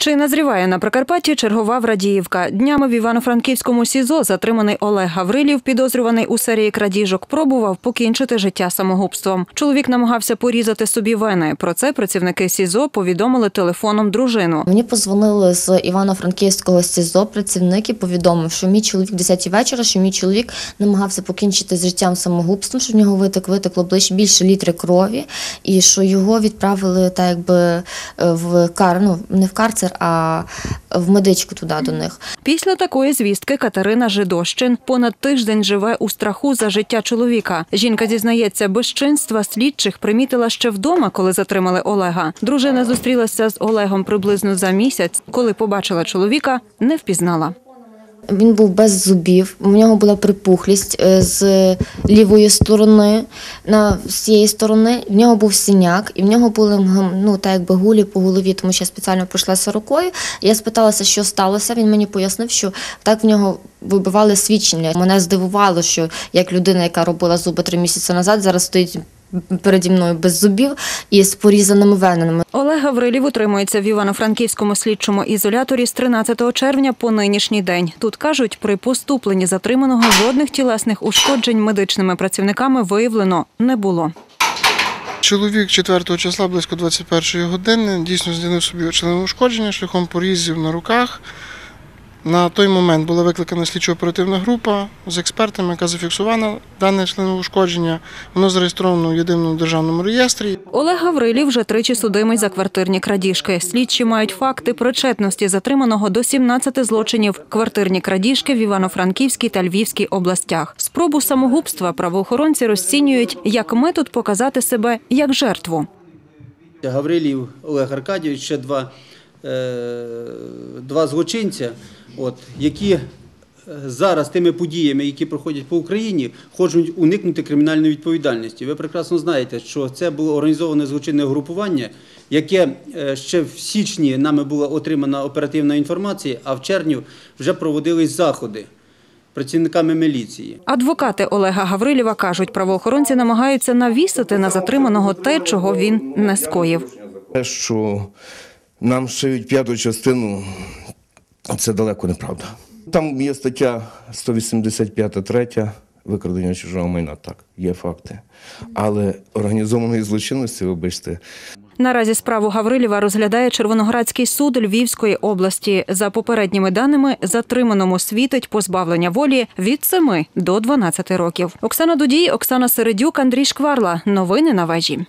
Чи назріває на Прикарпатті чергова Врадіївка? Днями в Івано-Франківському СІЗО затриманий Олег Гаврилів, підозрюваний у серії крадіжок, пробував покінчити життя самогубством. Чоловік намагався порізати собі вени. Про це працівники СІЗО повідомили телефоном дружину. Мені позвонили з Івано-Франківського СІЗО працівники, повідомив, що мій чоловік в 10 вечора, що мій чоловік намагався покінчити з життям самогубством, що в нього витек витекло ближче більше літри крові, і що його відправили так якби е, в кар, ну не в карцер, а в медичку туди до них. Після такої звістки Катерина Жидощин понад тиждень живе у страху за життя чоловіка. Жінка зізнається, безчинства слідчих примітила ще вдома, коли затримали Олега. Дружина зустрілася з Олегом приблизно за місяць. Коли побачила чоловіка, не впізнала. Він був без зубів, у нього була припухлість е, з лівої сторони, на з цієї сторони. В нього був синяк, і в нього були ну, так якби гулі по голові, тому що я спеціально пройшлася рукою. Я спиталася, що сталося. Він мені пояснив, що так в нього вибивали свідчення. Мене здивувало, що як людина, яка робила зуби три місяці назад, зараз стоїть переді мною без зубів і з порізаними венами. Олег Гаврилів утримується в Івано-Франківському слідчому ізоляторі з 13 червня по нинішній день. Тут кажуть, при поступленні затриманого жодних тілесних ушкоджень медичними працівниками виявлено не було. Чоловік 4 числа близько 21 години дійсно здійснив собі членове ушкодження шляхом порізів на руках. На той момент була викликана слідчо-оперативна група з експертами, яка зафіксувала дане членове ушкодження. Воно зареєстровано в єдиному державному реєстрі. Олег Гаврилів вже тричі судимий за квартирні крадіжки. Слідчі мають факти причетності затриманого до 17 злочинів квартирні крадіжки в Івано-Франківській та Львівській областях. Спробу самогубства правоохоронці розцінюють як метод показати себе як жертву. Гаврилів Олег Аркадійович, ще два, е, два злочинця, от, які е, зараз тими подіями, які проходять по Україні, хочуть уникнути кримінальної відповідальності. Ви прекрасно знаєте, що це було організоване злочинне групування, яке е, ще в січні нами була отримана оперативна інформація, а в червні вже проводились заходи працівниками міліції. Адвокати Олега Гаврилєва кажуть, правоохоронці намагаються навісити на затриманого те, чого він не скоїв. Те, що нам шиють п'яту частину, це далеко неправда. Там є стаття 185 третя викрадення чужого майна. Так, є факти. Але організованої злочинності, вибачте, Наразі справу Гаврилєва розглядає Червоноградський суд Львівської області. За попередніми даними, затриманому світить позбавлення волі від 7 до 12 років. Оксана Дудій, Оксана Середюк, Андрій Шкварла. Новини на вежі.